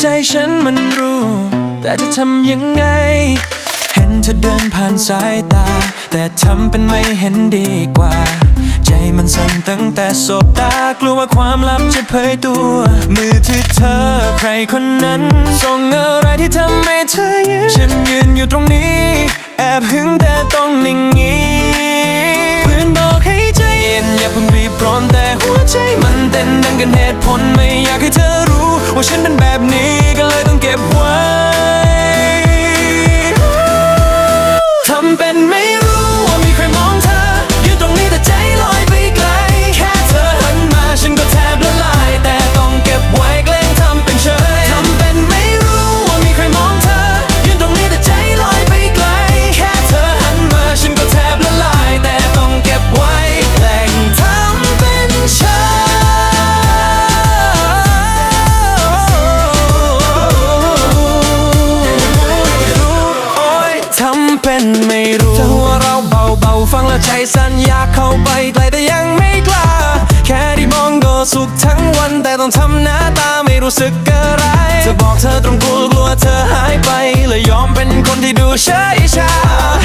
ใจฉันมันรู้ แต่จะทำยังไง เห็นเธอเดินผ่านสายตา แต่ทำเป็นไม่เห็นดีกว่า ใจมันสั่นตั้งแต่สบตากลัวว่าความลับจะเผยตัว มือที่เธอใครคนนั้น ส่งอะไรที่ทำให้เธอยืนฉันยืนอยู่ตรงนี้ แอบหึงแต่ต้องนิ่งงีเพื่อนบอกให้ใจเย็นอย่าเพิ่งรีบร้อนแต่หัวใจมันเต้นดังกันเหตุผลไม่ ว่าฉันเป็นแบบนี้ รู้สึกอะไรจะบอกเธอตรงกลัวกลัวเธอหายไปเลยยอมเป็นคนที่ดูเฉยชา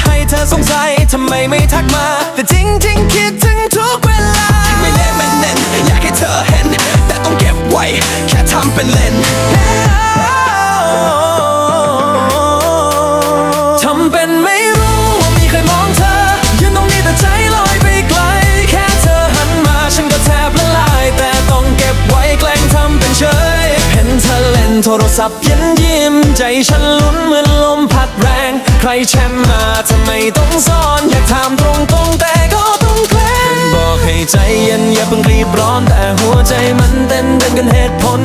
ให้เธอสงสัยทำไมไม่ทักมา แต่จริงๆคิดถึงทุกเวลาไม่แน่ไม่เน้นอยากให้เธอเห็น แต่ต้องเก็บไว้ แค่ทำเป็นเล่นทำเป็นไม่ รศัพท์เย็นยิ้มใจฉันลุ้นเหมือนลมพัดแรง ใครแชมมาทำไมต้องซ่อน อยากถามตรงๆแต่ก็ต้องแกล้งบอกให้ใจเย็นอย่าเพิ่งรีบร้อนแต่หัวใจมันเต้นดันกันเหตุผล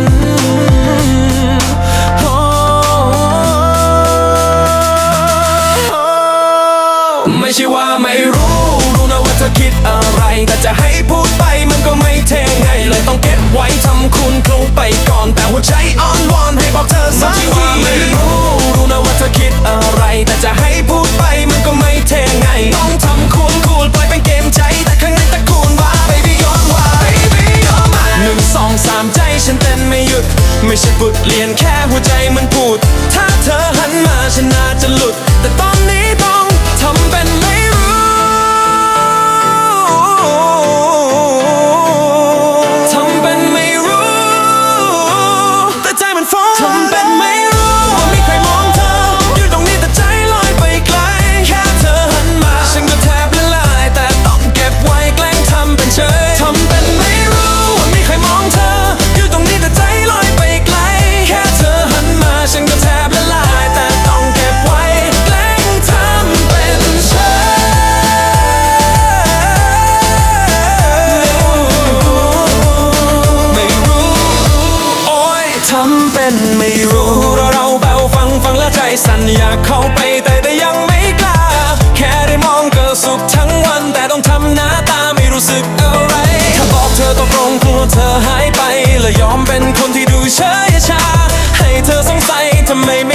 ไม่ใช่บทเรียนแค่หัวใจมันพูดำเป็นไม่รู้เราเราเบาฟังฟังแล้วใจสั่นอยากเข้าไปแต่แต่ยังไม่กล้า แค่ได้มองก็สุขทั้งวัน แต่ต้องทำหน้าตาไม่รู้สึกอะไร ถ้าบอกเธอตรงกลัวเธอหายไป และยอมเป็นคนที่ดูเฉยชา ให้เธอสงสัยทำไมไม่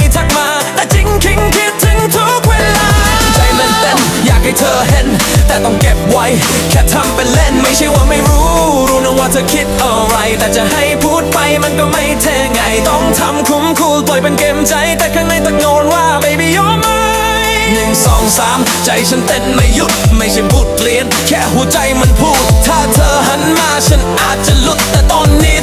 อคิดอะไร แต่จะให้พูดไปมันก็ไม่เท่ไง ต้องทำคุ้มคูลปล่อยเป็นเกมใจ แต่ข้างในตะโกนว่า baby you're mine หนึ่งสองสามใจฉันเต้นไม่หยุด ไม่ใช่พูดเรียน แค่หัวใจมันพูด ถ้าเธอหันมาฉันอาจจะลุตแต่ตอนนี้